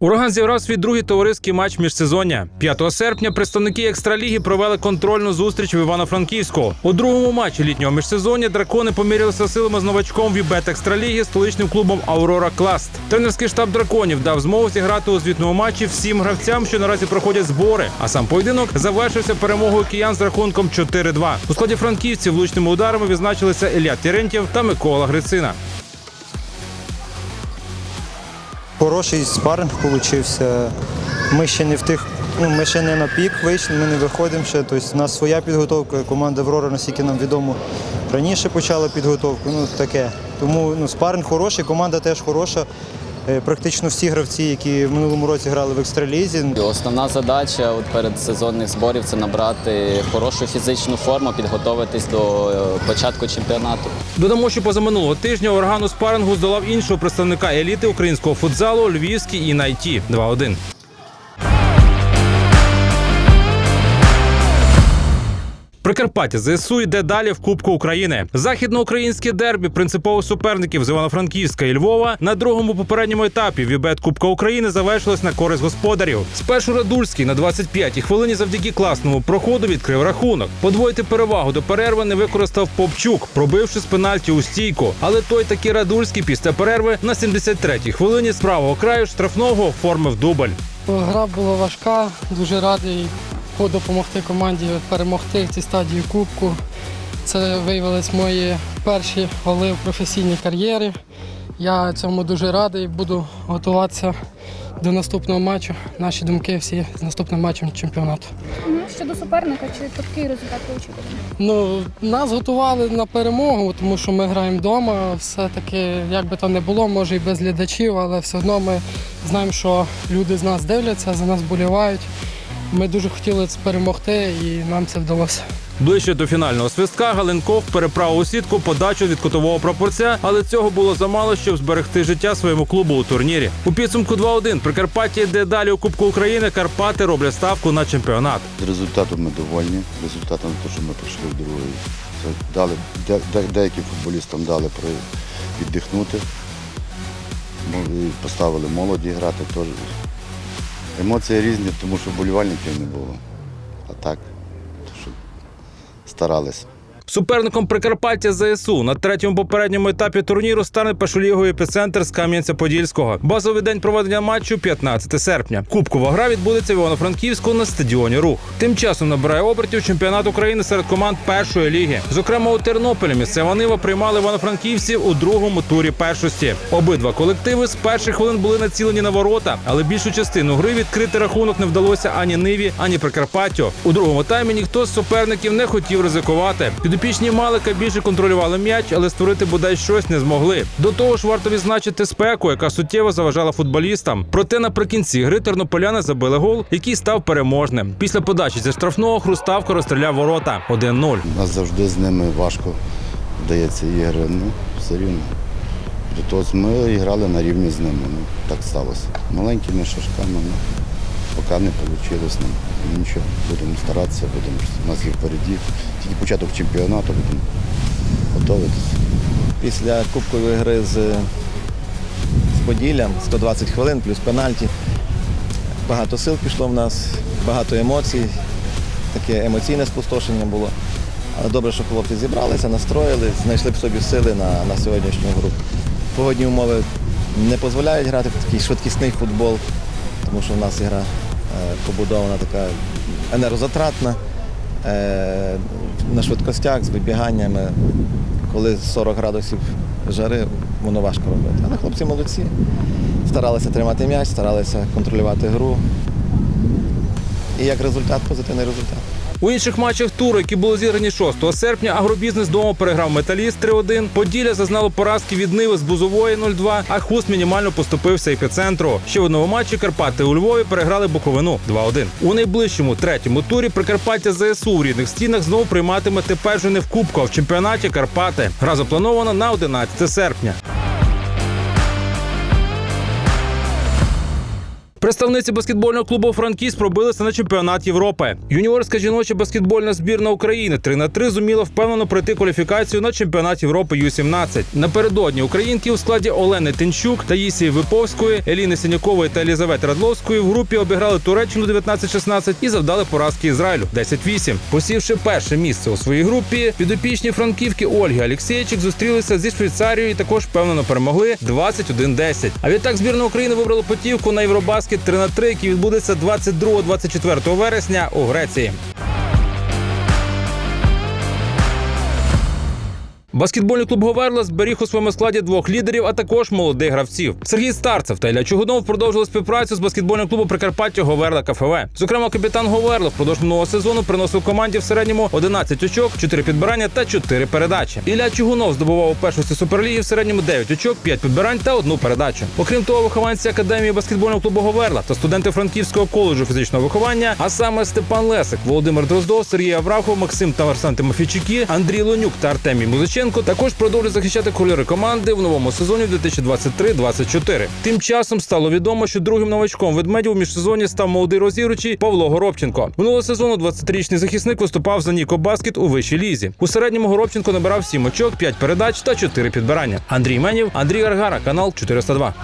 Ураган зіграв свій другий товариський матч міжсезоння. 5 серпня представники екстраліги провели контрольну зустріч в Івано-Франківську. У другому матчі літнього міжсезоння дракони помірялися силами з новачком Вібет екстраліги столичним клубом Аурора Класт. Тренерський штаб драконів дав змогу зіграти у звітному матчі всім гравцям, що наразі проходять збори. А сам поєдинок завершився перемогою киян з рахунком 4-2. У складі франківців влучними ударами відзначилися Ілля Терентєв та Микола Грицина. Хороший спаринг получився. Ми ще не в тих, ну ми ще не на пік вийшли, ми не виходимо ще. Тобто у нас своя підготовка. Команда Аврора, наскільки нам відомо, раніше почала підготовку. Ну таке. Тому ну, спаринг хороший, команда теж хороша. Е, Практично всі гравці, які в минулому році грали в екстралізі. Основна задача от перед сезонних зборів це набрати хорошу фізичну форму, підготуватись до е, початку чемпіонату. Додамо, що позаминулого тижня органу у спарингу здолав іншого представника еліти українського футзалу Львівський Інайті 2-1. Прикарпаття ЗСУ йде далі в Кубку України. Західноукраїнське дербі принципових суперників з Івано-Франківська і Львова на другому попередньому етапі Вібет Кубка України завершилось на користь господарів. Спершу Радульський на 25-й хвилині завдяки класному проходу відкрив рахунок. Подвоїти перевагу до перерви не використав Попчук, пробивши з пенальті у стійку. Але той таки Радульський після перерви на 73-й хвилині з правого краю штрафного оформив дубль. Гра була важка, дуже радий допомогти команді перемогти в цій стадії кубку. Це виявились мої перші голи в професійній кар'єрі. Я цьому дуже радий, буду готуватися до наступного матчу. Наші думки всі з наступним матчем чемпіонату. Щодо суперника, чи такий результат очікуєте? Ну, нас готували на перемогу, тому що ми граємо вдома. Все-таки, як би то не було, може і без глядачів, але все одно ми знаємо, що люди з нас дивляться, за нас болівають. Ми дуже хотіли це перемогти і нам це вдалося. Ближче до фінального свистка Галенков переправив у сітку подачу від кутового прапорця, але цього було замало, щоб зберегти життя своєму клубу у турнірі. У підсумку 2-1 Прикарпаття йде далі у Кубку України. Карпати роблять ставку на чемпіонат. Результатом ми довольні. Результатом те, що ми прийшли в другий. Це дали, де, де- деяким футболістам дали віддихнути. Могли- Поставили молоді грати теж. Емоції різні, тому що вболівальників не було. А так, то що старалися. Суперником Прикарпаття ЗСУ на третьому попередньому етапі турніру стане першоліговий епіцентр з Кам'янця-Подільського. Базовий день проведення матчу 15 серпня. Кубкова гра відбудеться в Івано-Франківську на стадіоні Рух. Тим часом набирає обертів чемпіонат України серед команд першої ліги. Зокрема, у Тернополі місцева нива приймали івано-франківців у другому турі першості. Обидва колективи з перших хвилин були націлені на ворота, але більшу частину гри відкрити рахунок не вдалося ані Ниві, ані Прикарпаттю. У другому таймі ніхто з суперників не хотів ризикувати. Підопічні Малика більше контролювали м'яч, але створити бодай щось не змогли. До того ж, варто відзначити спеку, яка суттєво заважала футболістам. Проте наприкінці гри тернополяни забили гол, який став переможним. Після подачі зі штрафного Хруставко розстріляв ворота 1-0. У нас завжди з ними важко вдається ігри. Ну, все рівно. Того ми грали на рівні з ними. Ну, так сталося. Маленькими шашками, ну, поки не вийшло. Ну, нічого, будемо старатися, будемо. У нас є. Тільки початок чемпіонату, будемо готуватися. після кубкової гри з, з Поділлям 120 хвилин плюс пенальті. Багато сил пішло в нас, багато емоцій, таке емоційне спустошення було. Але добре, що хлопці зібралися, настроїли, знайшли б собі сили на, на сьогоднішню гру. Погодні умови не дозволяють грати в такий швидкісний футбол, тому що в нас ігра побудована така енергозатратна, е, на швидкостях з вибіганнями. Коли 40 градусів жари, воно важко робити. Але хлопці молодці. Старалися тримати м'яч, старалися контролювати гру. І як результат, позитивний результат. У інших матчах туру, які були зіграні 6 серпня, агробізнес дома переграв металіст 3-1. Поділля зазнало поразки від Ниви з Бузової 0-2, а Хуст мінімально поступився епіцентру. Ще в одному матчі Карпати у Львові переграли Буковину 2-1. У найближчому третьому турі Прикарпаття ЗСУ у рідних стінах знову прийматиме тепер вже не в Кубку, а в чемпіонаті Карпати. Гра запланована на 11 серпня. Представниці баскетбольного клубу Франкіс пробилися на чемпіонат Європи. Юніорська жіноча баскетбольна збірна України 3 на 3 зуміла впевнено пройти кваліфікацію на чемпіонат Європи Ю-17. Напередодні українки у складі Олени Тинчук, Таїсії Виповської, Еліни Синякової та Елізавети Радловської в групі обіграли Туреччину 19-16 і завдали поразки Ізраїлю 10-8. Посівши перше місце у своїй групі, підопічні франківки Ольги Алєксєйчик зустрілися зі Швейцарією і також впевнено перемогли 21-10. А відтак збірна України вибрала путівку на Євробаскет 3 на 3 який відбудеться 22-24 вересня у Греції. Баскетбольний клуб Говерла зберіг у своєму складі двох лідерів, а також молодих гравців. Сергій Старцев та Ілля Чугунов продовжили співпрацю з баскетбольним клубом Прикарпаття Говерла КФВ. Зокрема, капітан Говерла впродовж минулого сезону приносив команді в середньому 11 очок, 4 підбирання та 4 передачі. Ілля Чугунов здобував у першості суперліги в середньому 9 очок, 5 підбирань та одну передачу. Окрім того, вихованці академії баскетбольного клубу Говерла та студенти Франківського коледжу фізичного виховання, а саме Степан Лесик, Володимир Дроздов, Сергій Аврахов, Максим та Арсен Тимофійчуки, Андрій Лонюк та Артемій Музиченко також продовжить захищати кольори команди в новому сезоні 2023-2024. Тим часом стало відомо, що другим новачком ведмедів у міжсезоні став молодий розігручий Павло Горобченко. Минулого сезону 23-річний захисник виступав за Ніко Баскет у вищій лізі. У середньому Горобченко набирав 7 очок, 5 передач та 4 підбирання. Андрій Менів, Андрій Аргара, канал 402.